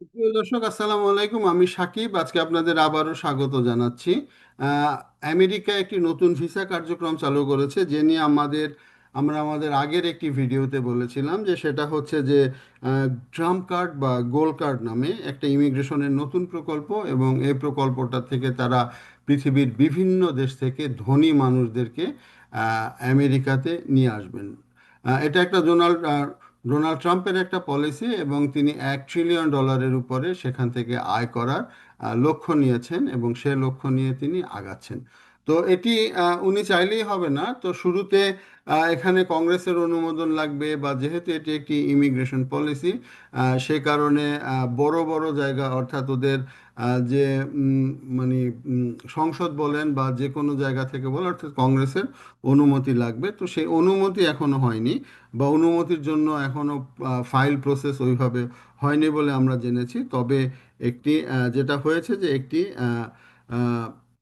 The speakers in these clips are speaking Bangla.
প্রিয় দর্শক, আসসালামু আলাইকুম। আমি সাকিব। আজকে আপনাদের আবারও স্বাগত জানাচ্ছি। আমেরিকা একটি নতুন ভিসা কার্যক্রম চালু করেছে, যে নিয়ে আমাদের, আমরা আমাদের আগের একটি ভিডিওতে বলেছিলাম যে সেটা হচ্ছে যে ট্রাম্প কার্ড বা গোল্ড কার্ড নামে একটা ইমিগ্রেশনের নতুন প্রকল্প এবং এই প্রকল্পটা থেকে তারা পৃথিবীর বিভিন্ন দেশ থেকে ধনী মানুষদেরকে আমেরিকাতে নিয়ে আসবেন। এটা একটা ডোনাল্ড ডোনাল্ড ট্রাম্পের একটা পলিসি এবং তিনি এক ট্রিলিয়ন ডলারের উপরে সেখান থেকে আয় করার লক্ষ্য নিয়েছেন এবং সে লক্ষ্য নিয়ে তিনি আগাচ্ছেন। তো এটি উনি চাইলেই হবে না। তো শুরুতে এখানে কংগ্রেসের অনুমোদন লাগবে বা যেহেতু এটি একটি ইমিগ্রেশন পলিসি সে কারণে বড় বড় জায়গা অর্থাৎ ওদের যে মানে সংসদ বলেন বা যে কোনো জায়গা থেকে বলেন, অর্থাৎ কংগ্রেসের অনুমতি লাগবে। তো সেই অনুমতি এখনও হয়নি বা অনুমতির জন্য এখনও ফাইল প্রসেস ওইভাবে হয়নি বলে আমরা জেনেছি। তবে একটি যেটা হয়েছে যে একটি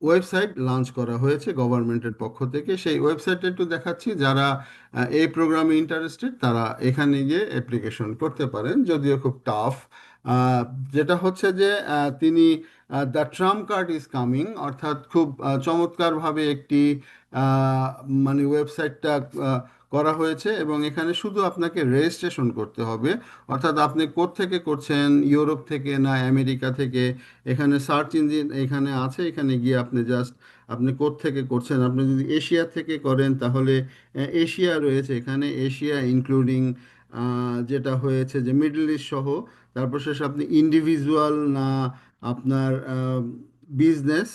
ওয়েবসাইট লঞ্চ করা হয়েছে গভর্নমেন্টের পক্ষ থেকে। সেই ওয়েবসাইটে একটু দেখাচ্ছি যারা এই প্রোগ্রামে ইন্টারেস্টেড তারা এখানে গিয়ে অ্যাপ্লিকেশন করতে পারেন। যদিও খুব টাফ যেটা হচ্ছে যে তিনি the Trump card is coming, অর্থাৎ খুব চমৎকারভাবে একটি মানে ওয়েবসাইটটা করা হয়েছে এবং এখানে শুধু আপনাকে রেজিস্ট্রেশন করতে হবে। অর্থাৎ আপনি কোত্থেকে করছেন, ইউরোপ থেকে না আমেরিকা থেকে, এখানে সার্চ ইঞ্জিন এখানে আছে, এখানে গিয়ে আপনি জাস্ট, আপনি কোত্থেকে করছেন। আপনি যদি এশিয়া থেকে করেন তাহলে এশিয়া রয়েছে এখানে, এশিয়া ইনক্লুডিং যেটা হয়েছে যে মিডল ইস্ট সহ, তারপর শেষে আপনি ইন্ডিভিজুয়াল না আপনার বিজনেস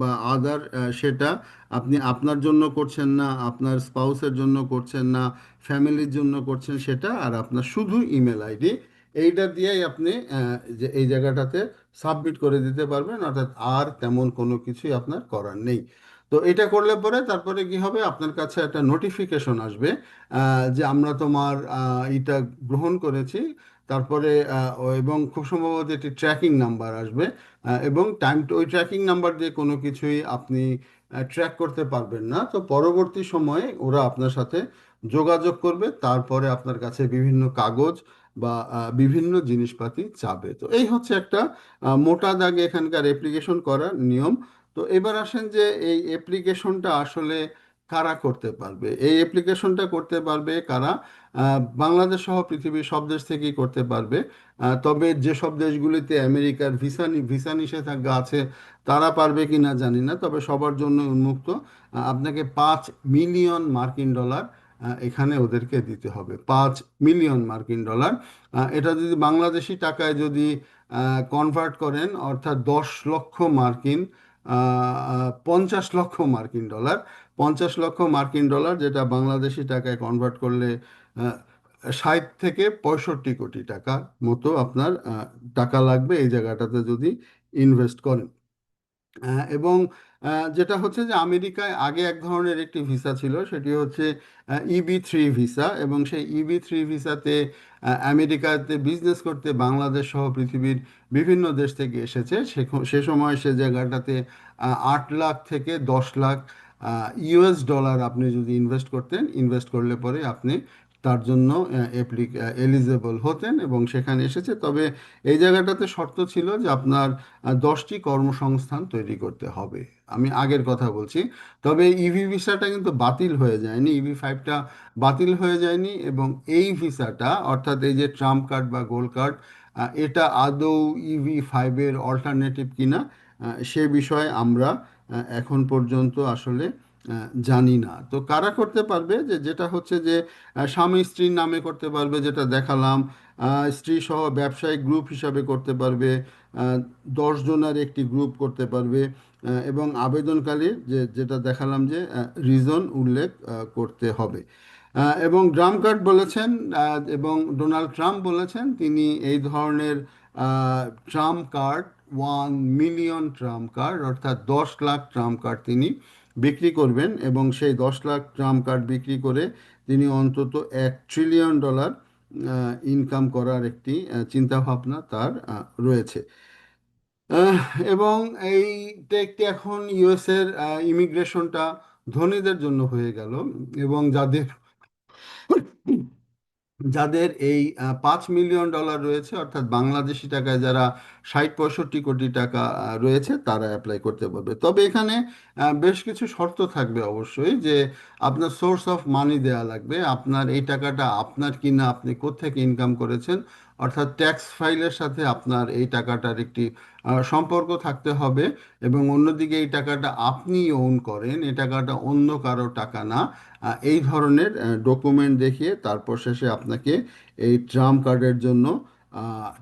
বা আদার সেটা আপনি আপনার জন্য করছেন না, আপনার স্পাউসের জন্য করছেন না ফ্যামিলির জন্য করছেন সেটা, আর আপনার শুধু ইমেল আইডি এইটা দিয়েই আপনি যে এই জায়গাটাতে সাবমিট করে দিতে পারবেন, অর্থাৎ আর তেমন কোনো কিছুই আপনার করার নেই। তো এটা করলে পরে তারপরে কি হবে? আপনার কাছে একটা নোটিফিকেশন আসবে যে আমরা তোমার এটা গ্রহণ করেছি। তারপরে এবং খুব সম্ভবত একটি ট্র্যাকিং নাম্বার আসবে এবং টাইম ওই ট্র্যাকিং নাম্বার দিয়ে কোনো কিছুই আপনি ট্র্যাক করতে পারবেন না। তো পরবর্তী সময়ে ওরা আপনার সাথে যোগাযোগ করবে, তারপরে আপনার কাছে বিভিন্ন কাগজ বা বিভিন্ন জিনিসপাতি চাবে তো এই হচ্ছে একটা মোটা দাগে এখানকার অ্যাপ্লিকেশন করার নিয়ম। তো এবার আসেন যে এই অ্যাপ্লিকেশনটা আসলে কারা করতে পারবে? এই অ্যাপ্লিকেশনটা করতে পারবে কারা? বাংলাদেশ সহ পৃথিবীর সব দেশ থেকেই করতে পারবে। তবে যেসব দেশগুলিতে আমেরিকার ভিসা ভিসা নিষেধাজ্ঞা আছে, তারা পারবে কি না জানি না, তবে সবার জন্য উন্মুক্ত। আপনাকে পাঁচ মিলিয়ন মার্কিন ডলার এখানে ওদেরকে দিতে হবে। পাঁচ মিলিয়ন মার্কিন ডলার। এটা যদি বাংলাদেশি টাকায় যদি কনভার্ট করেন, অর্থাৎ দশ লক্ষ মার্কিন পঞ্চাশ লক্ষ মার্কিন ডলার। পঞ্চাশ লক্ষ মার্কিন ডলার যেটা বাংলাদেশি টাকায় কনভার্ট করলে ষাট থেকে পঁয়ষট্টি কোটি টাকা মতো আপনার টাকা লাগবে এই জায়গাটাতে যদি ইনভেস্ট করেন। এবং যেটা হচ্ছে যে আমেরিকায় আগে এক ধরনের একটি ভিসা ছিল, সেটি হচ্ছে ইবি থ্রি ভিসা এবং সেই ইবি থ্রি ভিসাতে আমেরিকাতে বিজনেস করতে বাংলাদেশ সহ পৃথিবীর বিভিন্ন দেশ থেকে এসেছে। সে সে সময় সে জায়গাটাতে আট লাখ থেকে দশ লাখ ইউএস ডলার আপনি যদি ইনভেস্ট করতেন ইনভেস্ট করলে পরে আপনি তার জন্য এলিজেবল হতেন এবং সেখানে এসেছে। তবে এই জায়গাটাতে শর্ত ছিল যে আপনার দশটি কর্মসংস্থান তৈরি করতে হবে। আমি আগের কথা বলছি। তবে ইভি ভিসাটা কিন্তু বাতিল হয়ে যায়নি। ইভি ফাইভটা বাতিল হয়ে যায়নি এবং এই ভিসাটা, অর্থাৎ এই যে ট্রাম্প কার্ড বা গোল্ড কার্ড এটা আদৌ ইভি ফাইভের অল্টারনেটিভ কিনা সে বিষয়ে আমরা এখন পর্যন্ত আসলে জানি না। তো কারা করতে পারবে? যে যেটা হচ্ছে যে স্বামী স্ত্রীর নামে করতে পারবে, যেটা দেখালাম। স্ত্রী সহ ব্যবসায়িক গ্রুপ হিসাবে করতে পারবে। দশ জনের একটি গ্রুপ করতে পারবে। এবং আবেদনকারীর যে, যেটা দেখালাম যে রিজন উল্লেখ করতে হবে। এবং ড্রাম কার্ড বলেছেন এবং ডোনাল্ড ট্রাম্প বলেছেন, তিনি এই ধরনের Trump card one million Trump card, অর্থাৎ দশ লাখ ট্রাম্প কার্ড তিনি বিক্রি করবেন এবং সেই দশ লাখ ট্রাম কার্ড বিক্রি করে তিনি অন্তত এক ট্রিলিয়ন ডলার ইনকাম করার একটি চিন্তাভাবনা তার রয়েছে। এবং এই একটি এখন ইউএসের ইমিগ্রেশনটা ধনীদের জন্য হয়ে গেল এবং যাদের যাদের এই পাঁচ মিলিয়ন ডলার রয়েছে, অর্থাৎ বাংলাদেশি টাকায় যারা ষাট পঁয়ষট্টি কোটি টাকা রয়েছে, তারা অ্যাপ্লাই করতে পারবে। তবে এখানে বেশ কিছু শর্ত থাকবে অবশ্যই যে আপনার সোর্স অফ মানি দেওয়া লাগবে, আপনার এই টাকাটা আপনার কিনা, আপনি কোত্থেকে ইনকাম করেছেন অর্থাৎ ট্যাক্স ফাইলের সাথে আপনার এই টাকাটার একটি সম্পর্ক থাকতে হবে এবং অন্যদিকে এই টাকাটা আপনি ওন করেন, এই টাকাটা অন্য কারও টাকা না। এই ধরনের ডকুমেন্ট দেখিয়ে তারপর শেষে আপনাকে এই ট্রাম কার্ডের জন্য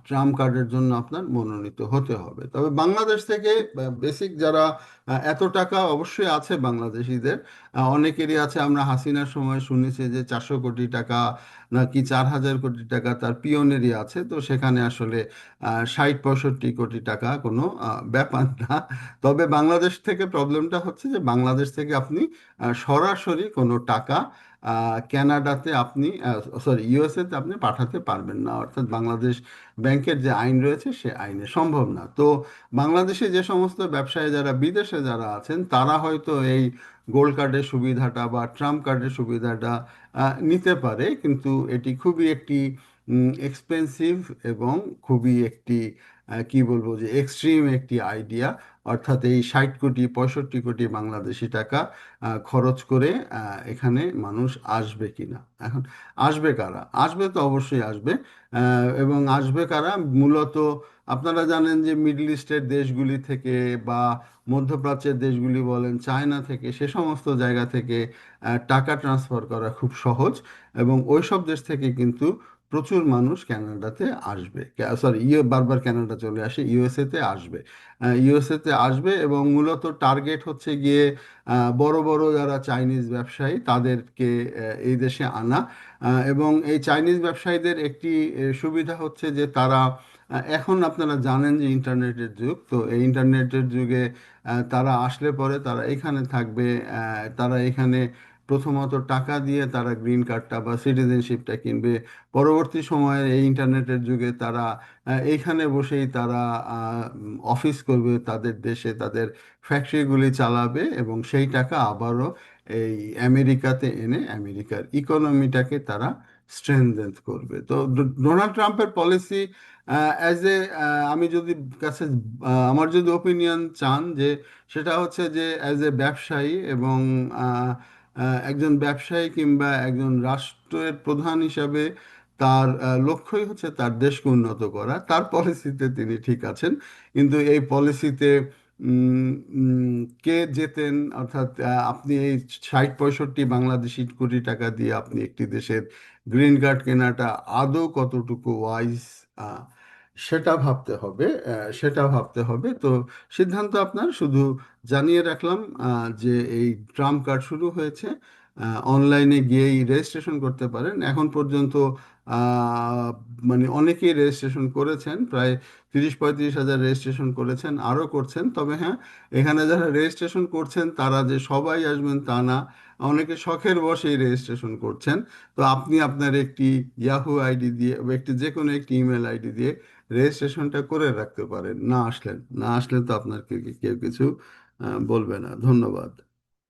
ট্রাম কার্ডের জন্য আপনার মনোনীত হতে হবে। তবে বাংলাদেশ থেকে বেসিক যারা এত টাকা অবশ্যই আছে বাংলাদেশিদের অনেকেরই আছে, আমরা হাসিনার সময় শুনেছি যে চারশো কোটি টাকা নাকি চার হাজার কোটি টাকা তার পিয়নেরই আছে। তো সেখানে আসলে ষাট পঁয়ষট্টি কোটি টাকা কোনো ব্যাপার না। তবে বাংলাদেশ থেকে প্রবলেমটা হচ্ছে যে বাংলাদেশ থেকে আপনি সরাসরি কোনো টাকা আহ, কানাডাতে আপনি সরি ইউএসএতে আপনি পাঠাতে পারবেন না। অর্থাৎ বাংলাদেশ ব্যাংকের যে আইন রয়েছে সে আইনে সম্ভব না। তো বাংলাদেশে যে সমস্ত ব্যবসায়ী যারা বিদেশে যারা আছেন তারা হয়তো এই গোল্ড কার্ডের সুবিধাটা বা ট্রাম্প কার্ডের সুবিধাটা নিতে পারে। কিন্তু এটি খুবই একটি এক্সপেন্সিভ এবং খুবই একটি কি বলব যে এক্সট্রিম একটি আইডিয়া অর্থাৎ এই ষাট কোটি, পঁয়ষট্টি কোটি বাংলাদেশি টাকা খরচ করে এখানে মানুষ আসবে কিনা? এখন আসবে কারা? আসবে তো অবশ্যই আসবে এবং আসবে কারা? মূলত আপনারা জানেন যে মিডল ইস্টের দেশগুলি থেকে বা মধ্যপ্রাচ্যের দেশগুলি বলেন, চায়না থেকে, সে সমস্ত জায়গা থেকে টাকা ট্রান্সফার করা খুব সহজ, এবং ওইসব দেশ থেকে কিন্তু প্রচুর মানুষ ক্যানাডাতে আসবে। সরি ইউ, বারবার ক্যানাডা চলে আসে, ইউএসএতে আসবে। ইউএসএতে আসবে এবং মূলত টার্গেট হচ্ছে গিয়ে বড় বড় যারা চাইনিজ ব্যবসায়ী তাদেরকে এই দেশে আনা। এবং এই চাইনিজ ব্যবসায়ীদের একটি সুবিধা হচ্ছে যে তারা এখন আপনারা জানেন যে ইন্টারনেটের যুগ, তো এই ইন্টারনেটের যুগে তারা আসলে পরে তারা এখানে থাকবে তারা এখানে প্রথমত টাকা দিয়ে তারা গ্রিন কার্ডটা বা সিটিজেনশিপটা কিনবে। পরবর্তী সময়ে এই ইন্টারনেটের যুগে তারা এইখানে বসেই তারা অফিস করবে তাদের দেশে, তাদের ফ্যাক্টরিগুলি চালাবে এবং সেই টাকা আবারও এই আমেরিকাতে এনে আমেরিকার ইকোনমিটাকে তারা স্ট্রেংথেন করবে। তো ডোনাল্ড ট্রাম্পের পলিসি অ্যাজ এ আমি যদি কাছে আমার যদি ওপিনিয়ন চান যে সেটা হচ্ছে যে অ্যাজ এ ব্যবসায়ী এবং একজন ব্যবসায়ী কিংবা একজন রাষ্ট্রের প্রধান হিসাবে তার লক্ষ্যই হচ্ছে তার দেশকে উন্নত করা। তার পলিসিতে তিনি ঠিক আছেন। কিন্তু এই পলিসিতে কে যেতেন অর্থাৎ আপনি এই ষাট পঁয়ষট্টি বাংলাদেশি কোটি টাকা দিয়ে আপনি একটি দেশের গ্রিন কার্ড কেনাটা আদৌ কতটুকু ওয়াইজ সেটা ভাবতে হবে সেটা ভাবতে হবে। তো সিদ্ধান্ত আপনার শুধু জানিয়ে রাখলাম যে এই ট্রাম্প কার্ড শুরু হয়েছে অনলাইনে গিয়েই রেজিস্ট্রেশন করতে পারেন। এখন পর্যন্ত মানে অনেকেই রেজিস্ট্রেশন করেছেন, প্রায় তিরিশ পঁয়ত্রিশ হাজার রেজিস্ট্রেশন করেছেন, আরও করছেন। তবে হ্যাঁ এখানে যারা রেজিস্ট্রেশন করছেন, তারা যে সবাই আসবেন তা না, অনেকে শখের বশেই রেজিস্ট্রেশন করছেন। তো আপনি আপনার একটি ইয়াহু আইডি দিয়ে, একটি যে কোনো একটি ইমেল আইডি দিয়ে রেজিস্ট্রেশনটা করে রাখতে পারেন। না আসলেন না আসলে তো আপনার কেউ কেউ কিছু বলবে না। ধন্যবাদ।